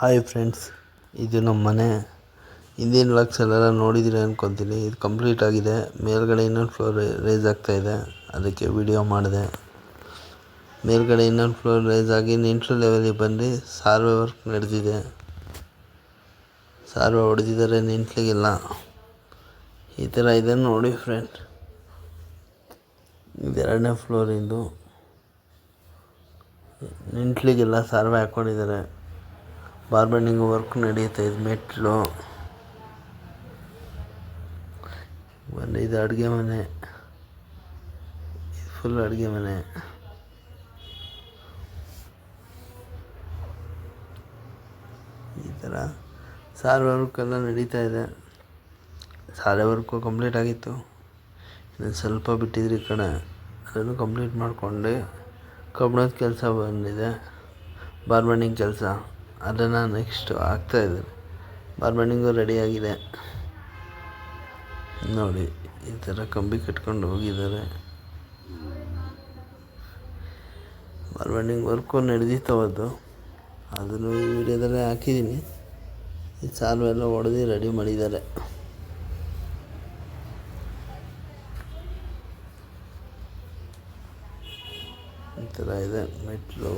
Hi friends ಇದು ನಮ್ಮ ಮನೆ. ಹಿಂದಿನ ವ್ಲಾಗ್ಸಲ್ಲೆಲ್ಲ ನೋಡಿದ್ದೀರಿ ಅಂದ್ಕೊತೀನಿ ಇದು ಕಂಪ್ಲೀಟ್ ಆಗಿದೆ. ಮೇಲ್ಗಡೆ ಇನ್ನೊಂದು ಫ್ಲೋರ್ ರೈಸ್ ಆಗ್ತಾಯಿದೆ ಅದಕ್ಕೆ ವಿಡಿಯೋ ಮಾಡಿದೆ. ಮೇಲ್ಗಡೆ ಇನ್ನೊಂದು ಫ್ಲೋರ್ ರೇಸ್ ಆಗಿ ನಿಂಟ್ರ ಲೆವೆಲಿಗೆ ಬಂದು ಸಾರ್ವೆ ವರ್ಕ್ ನಡೆದಿದೆ. ಸಾರ್ವೆ ಹೊಡೆದಿದ್ದಾರೆ ನಿಂಟ್ಲಿಗೆಲ್ಲ ಈ ಥರ ಇದೆ ನೋಡಿ ಫ್ರೆಂಡ್ ಇದೆರಡನೇ ಫ್ಲೋರಿಂದು ನಿಂಟ್ಲಿಗೆಲ್ಲ ಸಾರ್ವೆ ಹಾಕ್ಕೊಂಡಿದ್ದಾರೆ ಬಾರ್ಬೆಂಡಿಂಗ್ ವರ್ಕ್ ನಡೆಯುತ್ತೆ ಇದೆ ಮೆಟ್ಲು ಬಂದು ಇದು ಅಡುಗೆ ಮನೆ. ಫುಲ್ ಅಡುಗೆ ಮನೆ. ಈ ಥರ ಸಾರ್ವೆ ವರ್ಕೆಲ್ಲ ನಡೀತಾ ಇದೆ. ಸಾರ್ವೆ ವರ್ಕು ಕಂಪ್ಲೀಟ್ ಆಗಿತ್ತು. ಇನ್ನು ಸ್ವಲ್ಪ ಬಿಟ್ಟಿದ್ರಿ ಈ ಕಡೆ ಅದನ್ನು ಕಂಪ್ಲೀಟ್ ಮಾಡಿಕೊಂಡು ಕಬ್ಬಿಣದ ಕೆಲಸ ಬಂದಿದೆ. ಬಾರ್ಬೆಂಡಿಂಗ್ ಕೆಲಸ. ಅದನ್ನು ನೆಕ್ಸ್ಟು ಆಗ್ತಾಯಿದ್ದಾರೆ ಬಾರ್ಬೆಂಡಿಂಗು ರೆಡಿಯಾಗಿದೆ ನೋಡಿ, ಈ ಥರ ಕಂಬಿ ಕಟ್ಕೊಂಡು ಹೋಗಿದ್ದಾರೆ. ಬಾರ್ಬೆಂಡಿಂಗ್ ವರ್ಕು ನಡೆದಿತ್ತವದ್ದು ಅದನ್ನು ಈ ವಿಡಿಯೋದಲ್ಲೇ ಹಾಕಿದ್ದೀನಿ. ಈ ಸಾಲು ಎಲ್ಲ ಹೊಡೆದು ರೆಡಿ ಮಾಡಿದ್ದಾರೆ. ಈ ಥರ ಇದೆ ಮೆಟ್ಲು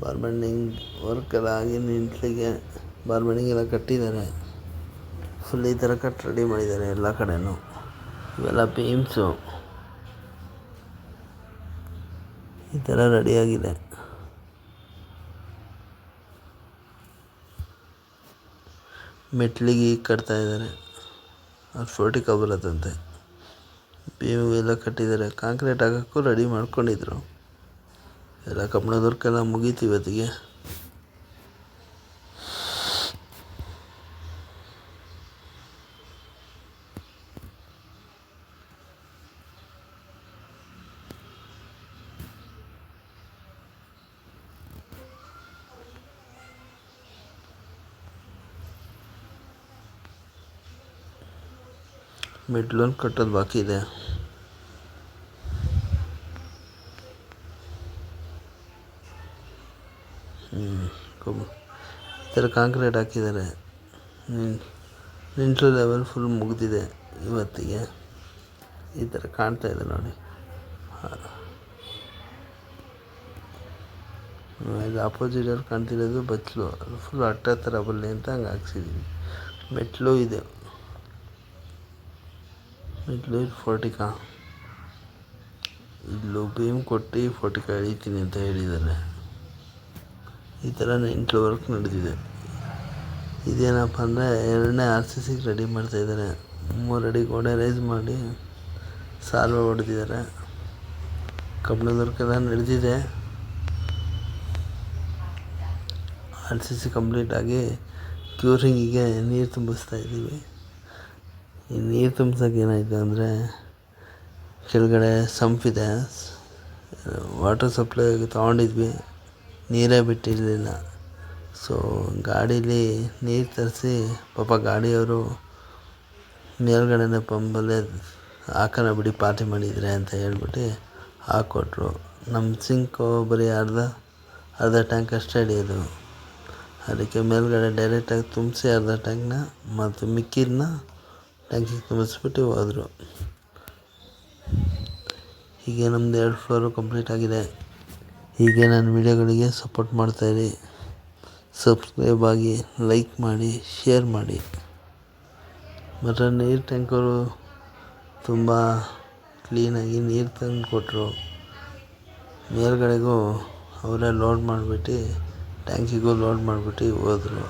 ಬಾರ್ಬೆಂಡಿಂಗ್ ವರ್ಕ್ ಎಲ್ಲ ಆಗಿ ನಿಂಟ್ಲಿಗೆ ಬಾರ್ಬೆಂಡಿಂಗ್ ಎಲ್ಲ ಕಟ್ಟಿದ್ದಾರೆ. ಫುಲ್ ಈ ಥರ ಕಟ್ ರೆಡಿ ಮಾಡಿದ್ದಾರೆ ಎಲ್ಲ ಕಡೆನೂ. ಇವೆಲ್ಲ ಪೀಮ್ಸು ಈ ಥರ ರೆಡಿಯಾಗಿದೆ ಮೆಟ್ಲಿಗೆ ಕಟ್ತಾ ಇದ್ದಾರೆ. ಅದು ಫೋರ್ಟಿಕ ಬರುತ್ತಂತೆ. ಬೇವು ಎಲ್ಲ ಕಟ್ಟಿದ್ದಾರೆ. ಕಾಂಕ್ರೀಟ್ ಹಾಕೋಕ್ಕೂ ರೆಡಿ ಮಾಡ್ಕೊಂಡಿದ್ರು. ಎಲ್ಲ ಕಬ್ಬಿಣದ ವರ್ಕೆಲ್ಲ ಮುಗೀತು ಇವತ್ತಿಗೆ ಮೆಟ್ಲೊಂದು ಕಟ್ಟೋದು ಬಾಕಿ ಇದೆ ಹ್ಞೂ ಈ ಥರ ಕಾಂಕ್ರೀಟ್ ಹಾಕಿದ್ದಾರೆ. ಲೆವೆಲ್ ಫುಲ್ ಮುಗಿದಿದೆ ಇವತ್ತಿಗೆ. ಈ ಥರ ಕಾಣ್ತಾ ಇದೆ ನೋಡಿ. ಇದು ಅಪೋಸಿಟಲ್ಲಿ ಕಾಣ್ತಿರೋದು ಬಚ್ಚಲು. ಫುಲ್ ಅಟ್ಟ ಥರ ಬರಲಿ ಅಂತ ಹಂಗೆ ಹಾಕ್ಸಿದ್ದೀನಿ ಮೆಟ್ಲು ಇದೆ. ಮೆಟ್ಲು ಫೋರ್ಟಿಕಾ. ಇಲ್ಲೂ ಭೀಮ್ ಕೊಟ್ಟು ಫೋರ್ಟಿಕಾ ಎಳಿತೀನಿ ಅಂತ ಹೇಳಿದ್ದಾರೆ. ಈ ಥರ ಎಂಟು ವರ್ಕ್ ನಡೆದಿದೆ. ಇದೇನಪ್ಪ ಅಂದರೆ ಎರಡನೇ ಆರ್ ಸಿ ಸಿಗೆ ರೆಡಿ ಮಾಡ್ತಾಯಿದ್ದಾರೆ ಮೂರು ಅಡಿ ಗೋಡೆ ರೈಸ್ ಮಾಡಿ ಸಾಲ್ವ ಹೊಡೆದಿದ್ದಾರೆ. ಕಬ್ಬಿಣದ ವರ್ಕೆಲ್ಲ ನಡೆದಿದೆ. ಆರ್ ಸಿ ಸಿ ಕಂಪ್ಲೀಟ್ ಆಗಿ ಕ್ಯೂರಿಂಗಿಗೆ ನೀರು ತುಂಬಿಸ್ತಾ ಇದ್ದೀವಿ. ಈ ನೀರು ತುಂಬಿಸೋಕೆ ಏನಾಯಿತು ಅಂದರೆ ಕೆಳಗಡೆ ಸಂಪಿದೆ ವಾಟರ್ ಸಪ್ಲೈ ತೊಗೊಂಡಿದ್ವಿ. ನೀರೇ ಬಿಟ್ಟಿರಲಿಲ್ಲ. ಸೊ ಗಾಡೀಲಿ ನೀರು ತರಿಸಿ ಪಾಪ ಗಾಡಿಯವರು ಮೇಲ್ಗಡೆನೇ ಪಂಪಲ್ಲೇ ಹಾಕೋಣ ಬಿಡಿ ಪಾರ್ಟಿ ಮಾಡಿದರೆ ಅಂತ ಹೇಳ್ಬಿಟ್ಟು ಹಾಕ್ಕೊಟ್ರು ನಮ್ಮ ಸಿಂಕು ಬರೀ ಅರ್ಧ ಅರ್ಧ ಟ್ಯಾಂಕ್ ಅಷ್ಟೇ ಹಿಡಿಯೋದು. ಅದಕ್ಕೆ ಮೇಲ್ಗಡೆ ಡೈರೆಕ್ಟಾಗಿ ತುಂಬಿಸಿ ಅರ್ಧ ಟ್ಯಾಂಕ್ನ ಮತ್ತು ಮಿಕ್ಕಿದನ್ನ ಟ್ಯಾಂಕಿಗೆ ತುಂಬಿಸ್ಬಿಟ್ಟು ಹೋದರು. ಹೀಗೆ ನಮ್ಮದು ಎರಡು ಫ್ಲೋರು ಕಂಪ್ಲೀಟ್ ಆಗಿದೆ. ಹೀಗೆ ನನ್ನ ವೀಡಿಯೋಗಳಿಗೆ ಸಪೋರ್ಟ್ ಮಾಡ್ತಾಯಿರಿ ಸಬ್ಸ್ಕ್ರೈಬ್ ಆಗಿ ಲೈಕ್ ಮಾಡಿ ಶೇರ್ ಮಾಡಿ. ಮತ್ತು ನೀರು ಟ್ಯಾಂಕರು ತುಂಬ ಕ್ಲೀನಾಗಿ ನೀರು ತಂದು ಕೊಟ್ಟರು ಮೇಲ್ಗಡೆಗೂ ಅವರೇ ಲೋಡ್ ಮಾಡಿಬಿಟ್ಟು ಟ್ಯಾಂಕಿಗೂ ಲೋಡ್ ಮಾಡಿಬಿಟ್ಟು ಹೋದರು.